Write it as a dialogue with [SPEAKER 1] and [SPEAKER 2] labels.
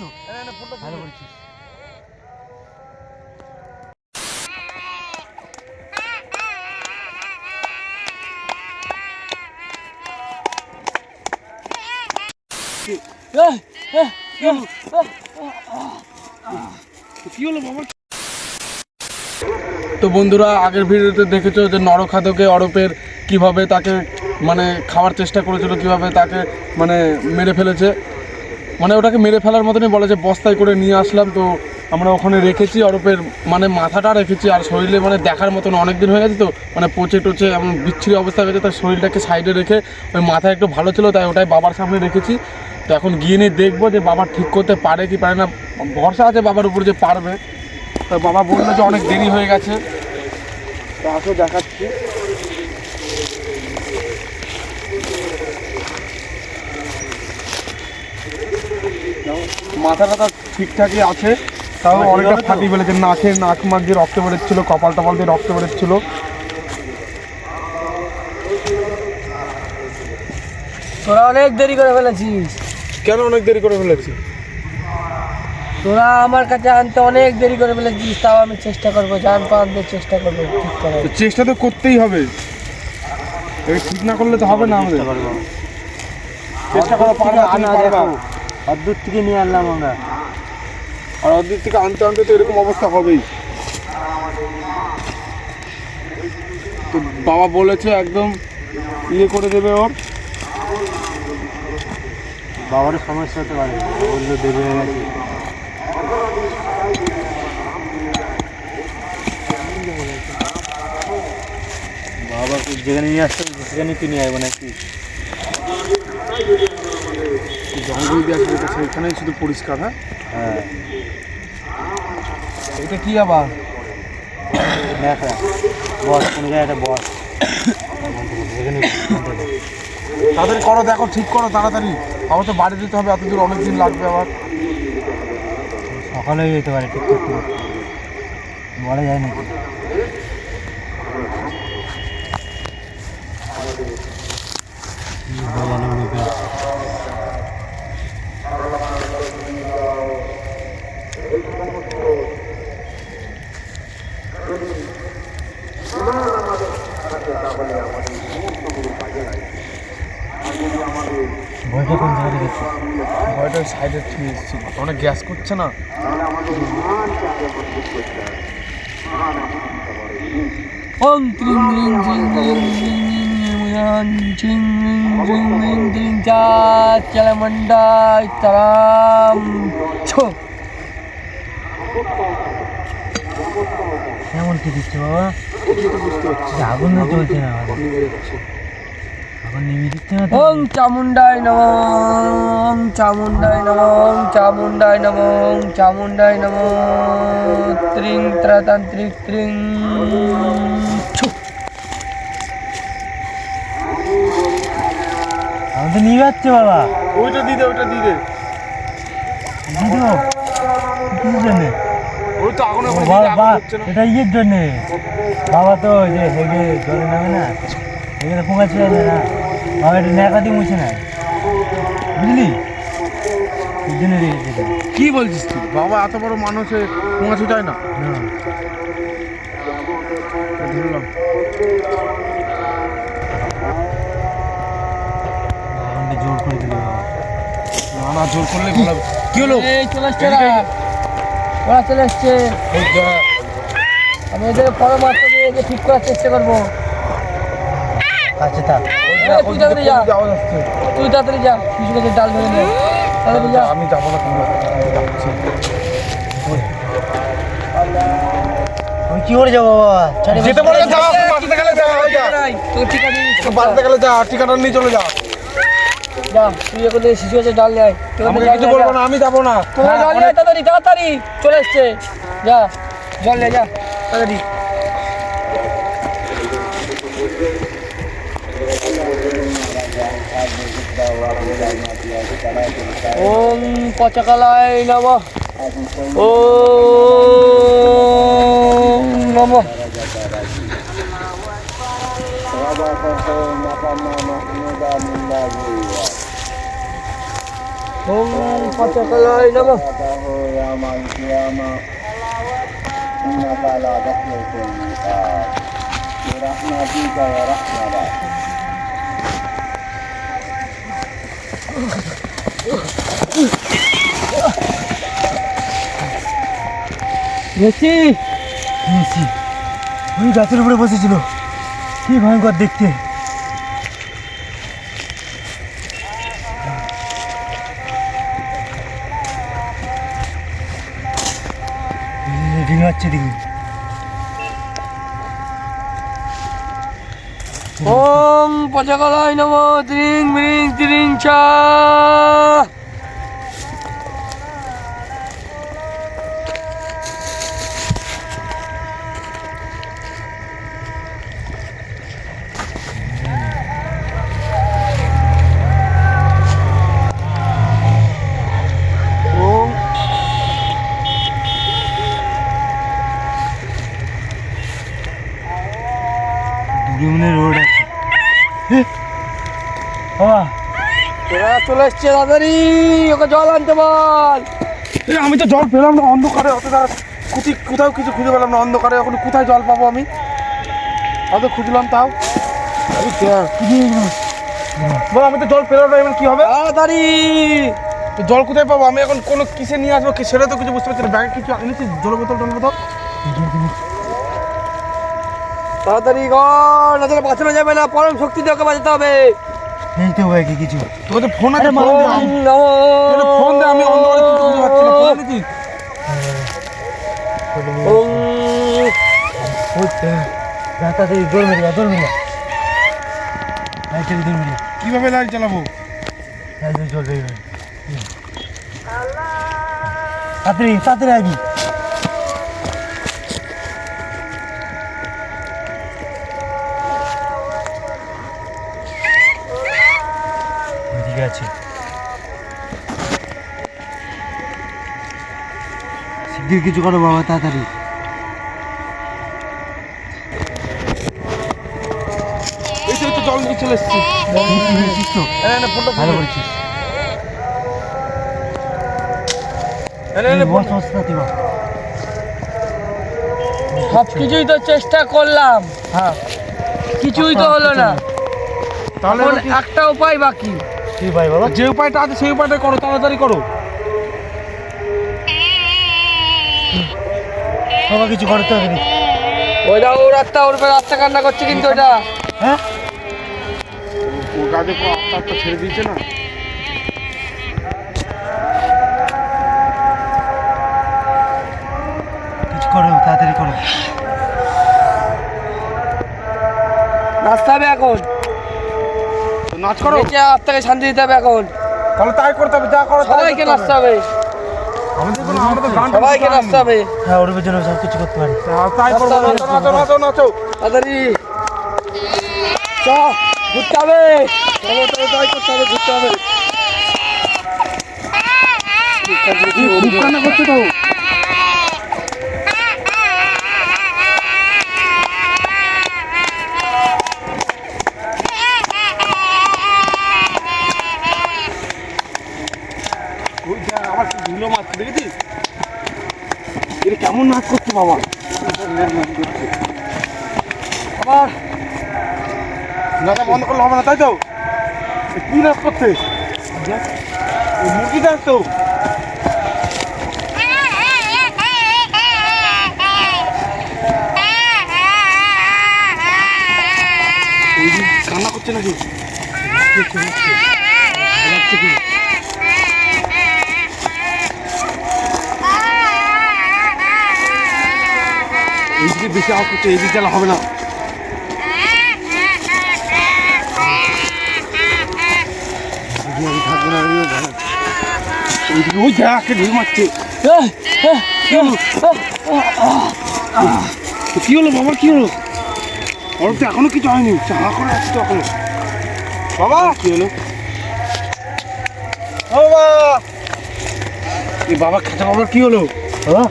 [SPEAKER 1] তো।
[SPEAKER 2] ভালো বলছিস।
[SPEAKER 1] কি হলো বাবা? তো বন্ধুরা আগের ভিডিওতে দেখেছ যে নরখাদকে অরপের কীভাবে তাকে মানে খাওয়ার চেষ্টা করেছিল কীভাবে তাকে মানে মেরে ফেলেছে। মানে ওটাকে মেরে ফেলার মতনই বলে যে বস্তায় করে নিয়ে আসলাম, তো আমরা ওখানে রেখেছি অরপের মানে মাথাটা রেখেছি, আর শরীরে মানে দেখার মতন অনেক দিন হয়ে গেছে তো মানে পচে টচে এমন বিচ্ছিরি অবস্থা হয়ে গেছে, তার শরীরটাকে সাইডে রেখে ওই মাথা একটু ভালো ছিল, তাই ওটাই বাবার সামনে রেখেছি। তো এখন গিয়ে নিয়ে দেখব যে বাবা ঠিক করতে পারে কি পারে না, ভরসা আছে বাবার উপর যে পারবে। তো বাবা বলল যে অনেক দেরি হয়ে গেছে। তো আসো দেখাচ্ছি। মাথা ব্যথা ঠিকঠাকই আছে তাও অনেকটা ফাটি ফেলেছে নাকে নাক মাক দিয়ে রক্ত বেরোচ্ছিল কপাল টপাল দিয়ে রক্ত বেরোচ্ছিল।
[SPEAKER 2] তোরা অনেক দেরি করে ফেলেছিস।
[SPEAKER 1] কেন অনেক দেরি করে ফেলেছি?
[SPEAKER 2] তোরা আমার কাছে আনতে অনেক দেরি করে ফেলেছিস তাও আমি চেষ্টা করব জান পাওয়ার চেষ্টা করব ঠিক করে।
[SPEAKER 1] চেষ্টা তো করতেই হবে। ঠিক না করলে তো হবে না আমাদের। চেষ্টা করা পারবা পারবা।
[SPEAKER 2] অদ্ভুত থেকে নিয়ে আনলাম আমরা।
[SPEAKER 1] আর অর্ধেক থেকে আনতে আনতে তো এরকম অবস্থা হবেই। তো বাবা বলেছে একদম ইয়ে করে দেবে ওর।
[SPEAKER 2] বাবার সমস্যা হতে পারে বলল গেছে। বাবা যেখানে নিয়ে আসতে সেখানে তুই নিয়ে আসব নাকি?
[SPEAKER 1] জঙ্গল দিয়ে আসবে তো সেখানেই শুধু পরিষ্কার হ্যাঁ?
[SPEAKER 2] হ্যাঁ।
[SPEAKER 1] এটা কি আবার?
[SPEAKER 2] দেখা বস কোনো জায়গায় বস।
[SPEAKER 1] তাড়াতাড়ি করো দেখো ঠিক করো তাড়াতাড়ি। আমার তো বাড়ি দিতে হবে এত দূর অনেক দিন লাগবে আবার।
[SPEAKER 2] সকালে যেতে পারে ঠিক করতে করতে। বলা যায় নাকি ভয়টা কোন জায়গায় রেখেছিস
[SPEAKER 1] এসেছি অনেক গ্যাস করছে না
[SPEAKER 2] ওম ত্রিং রিং ঝিং রিং রিং রিং ঝিং রিং রিং রিং চা চলমন্ডাই তারাম ছো কেমন কি দিচ্ছে বাবা আগুন চলছে না আগুন ওম চামুন্ডাই নম ওম চামুন্ডাই নম ওম চামুন্ডাই নম ওম চামুন্ডাই নম। ত্রিং ত্রাতান্ত্রিক ত্রিং ছু। আমি নিয়ে যাচ্ছে বাবা।
[SPEAKER 1] ওইটা দিয়ে দে ওইটা দিয়ে দে।
[SPEAKER 2] দিদি কিসের জন্যে?
[SPEAKER 1] ওই তো আগুন
[SPEAKER 2] এটা ইয়ের জন্যে। বাবা তো ওই যে হেগে জলে নামে না? হেগে তো পোঙা ছিল না। ন্যাকা দিয়ে মুছে না বুঝলি।
[SPEAKER 1] কি বলছিস তুই? বাবা এত বড় মানুষে পোঙা ছুটায় না? ধরলাম
[SPEAKER 2] জোর করে দিল
[SPEAKER 1] না না জোর করলে ভালো কি হলো?
[SPEAKER 2] এই চলে
[SPEAKER 1] এদিকে-
[SPEAKER 2] ওরা। চলে
[SPEAKER 1] যা-
[SPEAKER 2] আমি এদের দিয়ে ঠিক করার চেষ্টা করব। আচ্ছা থাক।
[SPEAKER 1] যা-
[SPEAKER 2] তুই তাড়াতাড়ি
[SPEAKER 1] দিকে
[SPEAKER 2] যা
[SPEAKER 1] খুব আওয়াজ আসছে।
[SPEAKER 2] তুই তাড়াতাড়ি যা কিছু কাছে ডাল ধরে নে। তাড়াতাড়ি যা।
[SPEAKER 1] আমি যাব না
[SPEAKER 2] আমি কি করে যাব বাবা?
[SPEAKER 1] যেতে পারে যা গেলে যা ওই যা।
[SPEAKER 2] তুই ঠিক আছে
[SPEAKER 1] বাড়িতে গেলে যা ঠিকানা নিয়ে চলে যা।
[SPEAKER 2] যা তুই এখন এই শিশু ডাল নেয়। তুই
[SPEAKER 1] আমাকে কিছু বলব না আমি যাব না।
[SPEAKER 2] তাড়াতাড়ি তাড়াতাড়ি চলে এসছে। যা জল যা তাড়াতাড়ি। ওম পচকালায় নম ওম নম ওম পচকলায় নমঃ গেছি
[SPEAKER 3] মেসি ওই গাছের উপরে বসেছিল। কি ভয়ঙ্কর দেখতে। ডিঙাচ্ছে দেখি
[SPEAKER 2] ওম পচকলায় নম ত্রিং ব্রিং ত্রিং চা। তোরা চলে এসছে তাড়াতাড়ি ওকে জল আনতে বল।
[SPEAKER 1] আমি তো জল পেলাম না অন্ধকারে অত তারা কোথাও কিছু খুঁজে পেলাম না অন্ধকারে। এখন কোথায় জল পাবো আমি? অত খুঁজলাম তাও। বল আমি তো জল পেলাম না এবার কি হবে?
[SPEAKER 2] তাড়াতাড়ি
[SPEAKER 1] জল কোথায় পাবো? আমি এখন কোনো কিসে নিয়ে আসব? সেটা তো কিছু বুঝতে পারছি না। ব্যাগে কিছু এনেছি? জল বোতল টল বোতল?
[SPEAKER 2] তাড়াতাড়ি না তাহলে বাঁচানো যাবে না পরম শক্তি দিয়ে ওকে বাঁচাতে হবে।
[SPEAKER 3] এই তো কি কিছু?
[SPEAKER 1] তোকে ফোন আছে ফোন দে আমি- ফোন দে আমি অন্ধকারে কিছু বুঝতে পারছি না ফোন এনেছিস
[SPEAKER 2] ওম
[SPEAKER 3] তাড়াতাড়ি দৌড় মেরে যা দৌড় মেরে যা লাইটের দৌড় মেরে
[SPEAKER 1] কীভাবে লাইট চালাবো
[SPEAKER 3] এইভাবে তাড়াতাড়ি তাড়াতাড়ি আবি আছে। শিগগির কিছু করো বাবা তাড়াতাড়ি।
[SPEAKER 1] তো জল নিয়ে চলে এসেছি।
[SPEAKER 3] ভালো করেছিস।
[SPEAKER 2] সব কিছুই চেষ্টা করলাম।
[SPEAKER 1] হ্যাঁ।
[SPEAKER 2] কিছুই তো হলো না।
[SPEAKER 1] তাহলে
[SPEAKER 2] একটা উপায় বাকি।
[SPEAKER 3] কি ভাই বাবা
[SPEAKER 1] যে উপায়টা আছে সেই উপায়টা করো তাড়াতাড়ি করো।
[SPEAKER 3] বাবা কিছু করতে হবে না।
[SPEAKER 2] ওইটা ও রাতটা ওর উপরে রাস্তা কান্না করছে কিন্তু ওটা।
[SPEAKER 3] হ্যাঁ?
[SPEAKER 1] ও আস্তে আস্তে ছেড়ে দিয়েছে না?
[SPEAKER 3] কিছু করো তাড়াতাড়ি করো।
[SPEAKER 2] নাচতে হবে এখন।
[SPEAKER 1] নাচ করো।
[SPEAKER 2] বেঁচে আত্মাকে শান্তি দিতে হবে এখন।
[SPEAKER 1] তাহলে তাই করতে হবে যা করো
[SPEAKER 2] সবাইকে নাচতে হবে।
[SPEAKER 1] আমাদের কোনো আমরা তো গান
[SPEAKER 2] সবাইকে নাচতে হবে।
[SPEAKER 3] হ্যাঁ ওর জন্য সব কিছু করতে পারি।
[SPEAKER 1] তাই করব নাচো নাচো নাচো নাচো।
[SPEAKER 2] তাড়াতাড়ি। চ ঘুরতে হবে। চলো চলো তাই করতে হবে ঘুরতে হবে
[SPEAKER 1] করছে তো ওই দেখ, আবার দেখেছিস এটা কেমন নাচ করছে বাবা আবার নাচা বন্ধ করলে হবে না তাই তো কি নাচ করছে মুরগি ডান্স তো কান্না করছে নাকি এইদিকে বেশি আওয়াজ করছে এইদিকে গেলে হবে না। আমি থাকব না ওই মারছে। কি হলো? বাবা কি হলো? ওর তো এখনও কিছু হয়নি চা করে আছে তো এখনও। বাবা কি হলো? বাবা! এই বাবা খাঁচা বাবার কি হলো?
[SPEAKER 3] বাবা